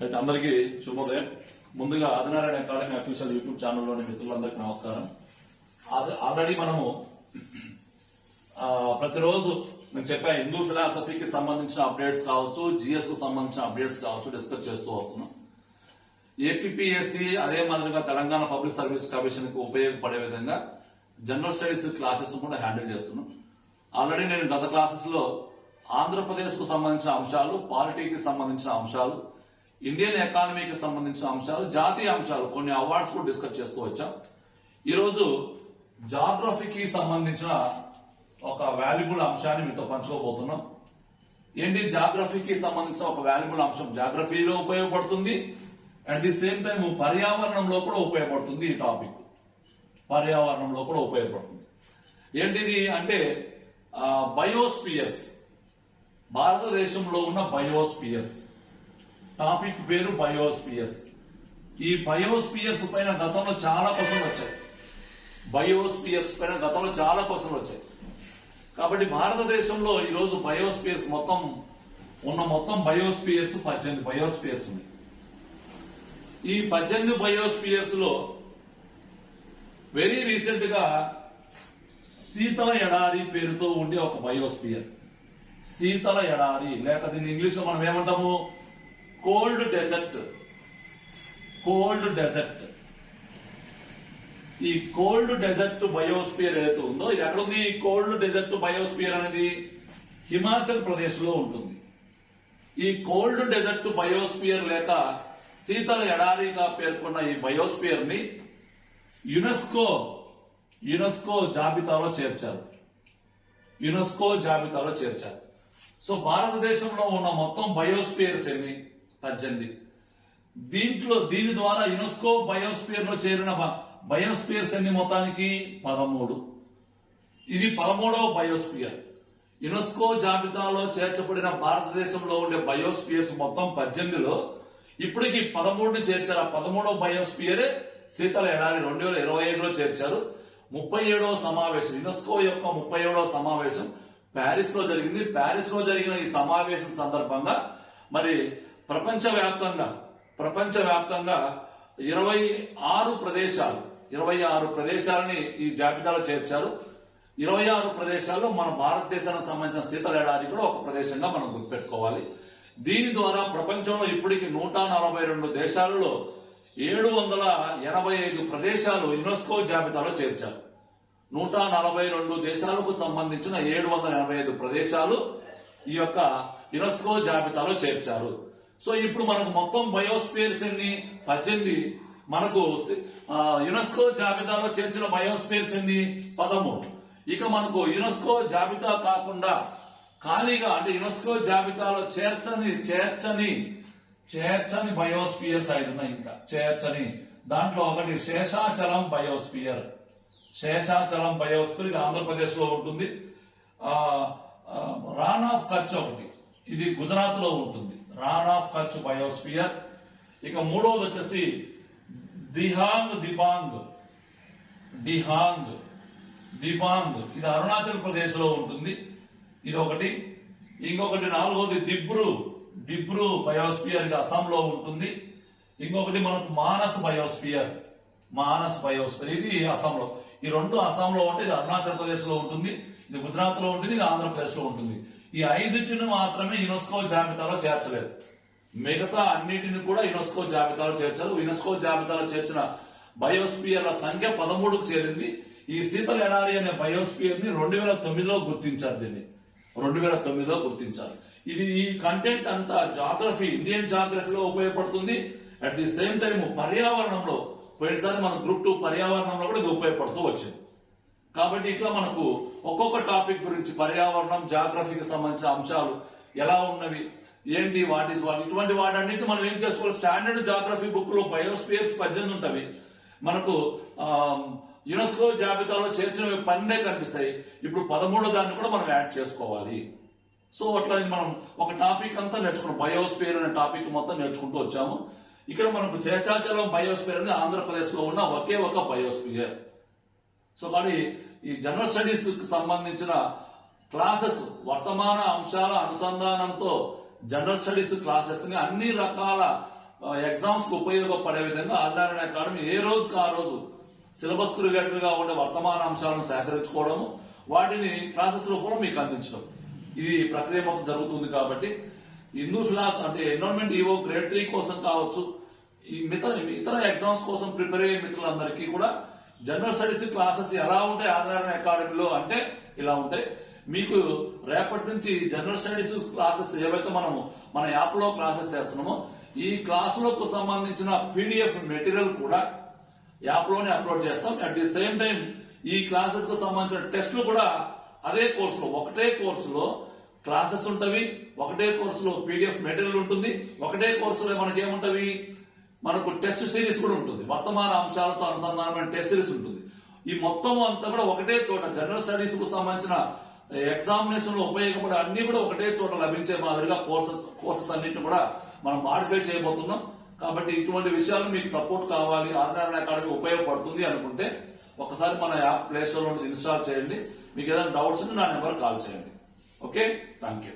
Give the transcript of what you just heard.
అయితే అందరికీ శుభోదయం. ముందుగా ఆదినారాయణ అకాడమీ అఫీషియల్ యూట్యూబ్ ఛానల్లోని మిత్రులందరికీ నమస్కారం. ఆద- ఆల్రెడీ మనము ప్రతిరోజు నేను చెప్పా హిందూ ఫిలాసఫీకి సంబంధించిన అప్డేట్స్ కావచ్చు జిఎస్కు సంబంధించిన అప్డేట్స్ కావచ్చు డిస్కస్ చేస్తూ వస్తున్నాం. ఏపీఎస్సి అదే మాదిరిగా తెలంగాణ పబ్లిక్ సర్వీస్ కమిషన్కు ఉపయోగపడే విధంగా జనరల్ స్టడీస్ క్లాసెస్ కూడా హ్యాండిల్ చేస్తున్నాం. ఆల్రెడీ నేను గత క్లాసెస్లో ఆంధ్రప్రదేశ్కు సంబంధించిన అంశాలు పాలిటీకి సంబంధించిన అంశాలు ఇండియన్ ఎకానమీకి సంబంధించిన అంశాలు జాతీయ అంశాలు కొన్ని అవార్డ్స్ కూడా డిస్కస్ చేస్తూ వచ్చాం. ఈరోజు జాగ్రఫీకి సంబంధించిన ఒక వాల్యుబుల్ అంశాన్ని మీతో పంచుకోబోతున్నాం. ఏంటి? జాగ్రఫీకి సంబంధించిన ఒక వాల్యుబుల్ అంశం జాగ్రఫీలో ఉపయోగపడుతుంది. అట్ ది సేమ్ టైం పర్యావరణంలో కూడా ఉపయోగపడుతుంది ఈ టాపిక్ పర్యావరణంలో కూడా ఉపయోగపడుతుంది. ఏంటిది అంటే బయోస్పియర్స్ భారతదేశంలో ఉన్న బయోస్పియర్స్ టాపిక్ పేరు బయోస్పియర్స్. ఈ బయోస్పియర్స్ పైన గతంలో చాలా క్వశ్చన్లు వచ్చాయి. బయోస్పియర్స్ పైన గతంలో చాలా క్వశ్చన్లు వచ్చాయి. కాబట్టి భారతదేశంలో ఈరోజు బయోస్పియర్స్ మొత్తం ఉన్న మొత్తం బయోస్పియర్స్ పద్దెనిమిది బయోస్పియర్స్ ఉన్నాయి. ఈ పద్దెనిమిది బయోస్పియర్స్లో వెరీ రీసెంట్గా శీతల ఎడారి పేరుతో ఉండే ఒక బయోస్పియర్. శీతల ఎడారి లేక దీన్ని ఇంగ్లీష్లో మనం ఏమంటాము? Cold desert. Cold desert. ఈ కోల్డ్ డెజర్ట్ బయోస్పియర్ ఏదైతే ఉందో ఇది ఎక్కడుంది? ఈ కోల్డ్ డెజర్ట్ బయోస్పియర్ అనేది హిమాచల్ ప్రదేశ్లో ఉంటుంది. ఈ కోల్డ్ డెజర్ట్ బయోస్పియర్ లేక శీతల ఎడారిగా పేర్కొన్న ఈ బయోస్పియర్ని యునెస్కో యునెస్కో జాబితాలో చేర్చారు. యునెస్కో జాబితాలో చేర్చారు. సో భారతదేశంలో ఉన్న మొత్తం బయోస్పియర్స్ ఎన్ని పద్దెనిమిది. దీంట్లో దీని ద్వారా యునెస్కో బయోస్పియర్లో చేరిన బయోస్పియర్స్ అన్ని మొత్తానికి పదమూడు. ఇది పదమూడవ బయోస్పియర్. యునెస్కో జాబితాలో చేర్చబడిన భారతదేశంలో ఉండే బయోస్పియర్స్ మొత్తం పద్దెనిమిదిలో ఇప్పటికి పదమూడుని చేర్చారు. ఆ పదమూడవ బయోస్పియరే శీతల ఎడారి రెండు వేల ఇరవై ఐదులో చేర్చారు. ముప్పై ఏడవ సమావేశం. యునెస్కో యొక్క ముప్పై ఏడవ సమావేశం ప్యారిస్లో జరిగింది. ప్యారిస్లో జరిగిన ఈ సమావేశం సందర్భంగా మరి ప్రపంచవ్యాప్తంగా ప్రపంచవ్యాప్తంగా ఇరవై ఆరు ప్రదేశాలు ఇరవై ఆరు ప్రదేశాలని ఈ జాబితాలో చేర్చారు. ఇరవై ఆరు ప్రదేశాల్లో మన భారతదేశానికి సంబంధించిన శీతల ఏడాది కూడా ఒక ప్రదేశంగా మనం గుర్తుపెట్టుకోవాలి. దీని ద్వారా ప్రపంచంలో ఇప్పటికి నూట నలభై రెండు దేశాలలో ఏడు వందల ఎనభై ఐదు ప్రదేశాలు యునెస్కో జాబితాలో చేర్చారు. నూట నలభై రెండు దేశాలకు సంబంధించిన ఏడు వందల ఎనభై ఐదు ప్రదేశాలు ఈ యొక్క యునెస్కో జాబితాలో చేర్చారు. సో ఇప్పుడు మనకు మొత్తం బయోస్పియర్స్ ఎన్ని? పద్దెనిమిది. మనకు యునెస్కో జాబితాలో చేర్చిన బయోస్పియర్స్ ఎన్ని? పదమూడు. ఇక మనకు యునెస్కో జాబితా కాకుండా ఖాళీగా అంటే యునెస్కో జాబితాలో చేర్చని చేర్చని చేర్చని బయోస్పియర్స్ ఐదు ఉన్నాయి ఇంకా. చేర్చని. దాంట్లో ఒకటి శేషాచలం బయోస్పియర్. శేషాచలం బయోస్పియర్ ఇది ఆంధ్రప్రదేశ్లో ఉంటుంది రాన్ ఆఫ్ కచ్ ఒకటి. ఇది గుజరాత్లో ఉంటుంది. Rann of Kutch biosphere. ఇక మూడోది వచ్చేసి దిహాంగ్ దిబాంగ్ డిహాంగ్ దిబాంగ్ ఇది అరుణాచల్ ప్రదేశ్లో ఉంటుంది. ఇది ఒకటి ఇంకొకటి నాలుగోది దిబ్రు. డిబ్రు బయోస్పియర్ ఇది అస్సాంలో ఉంటుంది. ఇంకొకటి మనకు మానస్ బయోస్పియర్. మానస్ బయోస్పియర్. ఇది అస్సాంలో. ఈ రెండు అస్సాంలో ఉంటే ఇది అరుణాచల్ ప్రదేశ్లో ఉంటుంది. ఇది గుజరాత్లో ఉంటుంది. ఇది ఆంధ్రప్రదేశ్లో ఉంటుంది. ఈ ఐదుటిని మాత్రమే యునెస్కో జాబితాలో చేర్చలేదు. మిగతా అన్నిటిని కూడా యునెస్కో జాబితాలో చేర్చారు. యునెస్కో జాబితాలో చేర్చిన బయోస్పియర్ల సంఖ్య పదమూడుకు చేరింది. ఈ శీతల ఎడారి అనే బయోస్పియర్ని రెండు వేల తొమ్మిదిలో గుర్తించారు దీన్ని. రెండు వేల తొమ్మిదిలో గుర్తించారు. ఇది ఈ కంటెంట్ అంతా జాగ్రఫీ ఇండియన్ జాగ్రఫీలో ఉపయోగపడుతుంది. అట్ ది సేమ్ టైం పర్యావరణంలో పోయినసారి మన గ్రూప్ టూ పర్యావరణంలో కూడా ఇది ఉపయోగపడుతూ వచ్చింది. కాబట్టి ఇట్లా మనకు ఒక్కొక్క టాపిక్ గురించి పర్యావరణం జాగ్రఫీకి సంబంధించిన అంశాలు ఎలా ఉన్నవి ఏంటి వాట్ ఈస్ వాట్ ఇటువంటి వాటన్నిటి మనం ఏం చేసుకోవాలి? స్టాండర్డ్ జాగ్రఫీ బుక్లో బయోస్పియర్స్ పద్దెనిమిది ఉంటవి. మనకు యునెస్కో జాబితాలో చేర్చినవి పన్నెండే కనిపిస్తాయి. ఇప్పుడు పదమూడో దాన్ని కూడా మనం యాడ్ చేసుకోవాలి. సో అట్లా మనం ఒక టాపిక్ అంతా నేర్చుకున్నాం. బయోస్పియర్ అనే టాపిక్ మొత్తం నేర్చుకుంటూ వచ్చాము. ఇక్కడ మనకు శేషాచలం బయోస్పియర్ అనేది ఆంధ్రప్రదేశ్లో ఉన్న ఒకే ఒక బయోస్పియర్. సో కానీ ఈ జనరల్ స్టడీస్ సంబంధించిన క్లాసెస్ వర్తమాన అంశాల అనుసంధానంతో జనరల్ స్టడీస్ క్లాసెస్ని అన్ని రకాల ఎగ్జామ్స్కు ఉపయోగపడే విధంగా ఆధారణ అకాడమీ ఏ రోజుకు ఆ రోజు సిలబస్కు రిలేటెడ్గా ఉండే వర్తమాన అంశాలను సేకరించుకోవడము వాటిని క్లాసెస్ రూపంలో మీకు అందించడం. ఇది ప్రక్రియ మొత్తం జరుగుతుంది కాబట్టి హిందూ ఫిలాస్ అంటే ఎన్విరాన్మెంట్ ఈవో గ్రేడ్ త్రీ కోసం కావచ్చు ఈ మిగతా ఇతర ఎగ్జామ్స్ కోసం ప్రిపేర్ అయ్యే మిత్రులందరికీ కూడా జనరల్ స్టడీస్ క్లాసెస్ ఎలా ఉంటాయి ఆధారణ అకాడమీలో అంటే ఇలా ఉంటాయి. మీకు రేపటి నుంచి జనరల్ స్టడీస్ క్లాసెస్ ఏవైతే మనము మన యాప్లో క్లాసెస్ చేస్తున్నామో ఈ క్లాసులకు సంబంధించిన పీడిఎఫ్ మెటీరియల్ కూడా యాప్లోనే అప్లోడ్ చేస్తాం. అట్ ది సేమ్ టైం ఈ క్లాసెస్కు సంబంధించిన టెస్ట్లు కూడా అదే కోర్సులో ఒకటే కోర్సులో క్లాసెస్ ఉంటవి ఒకటే కోర్సులో పీడిఎఫ్ మెటీరియల్ ఉంటుంది ఒకటే కోర్సులో మనకి ఏముంటవి మనకు టెస్ట్ సిరీస్ కూడా ఉంటుంది. వర్తమాన అంశాలతో అనుసంధానమైన టెస్ట్ సిరీస్ ఉంటుంది. ఈ మొత్తం అంతా కూడా ఒకటే చోట జనరల్ స్టడీస్కు సంబంధించిన ఎగ్జామినేషన్లో ఉపయోగపడే అన్ని కూడా ఒకటే చోట లభించే మాదిరిగా కోర్సెస్ కోర్సెస్ అన్నింటిని కూడా మనం మాడిఫై చేయబోతున్నాం. కాబట్టి ఇటువంటి విషయాలు మీకు సపోర్ట్ కావాలి ఆధారణ అకాడమీ ఉపయోగపడుతుంది అనుకుంటే ఒకసారి మన యాప్ ప్లే స్టోర్ నుండి ఇన్స్టాల్ చేయండి. మీకు ఏదైనా డౌట్స్ ఉంటే నా నెంబర్ కాల్ చేయండి. Okay thank you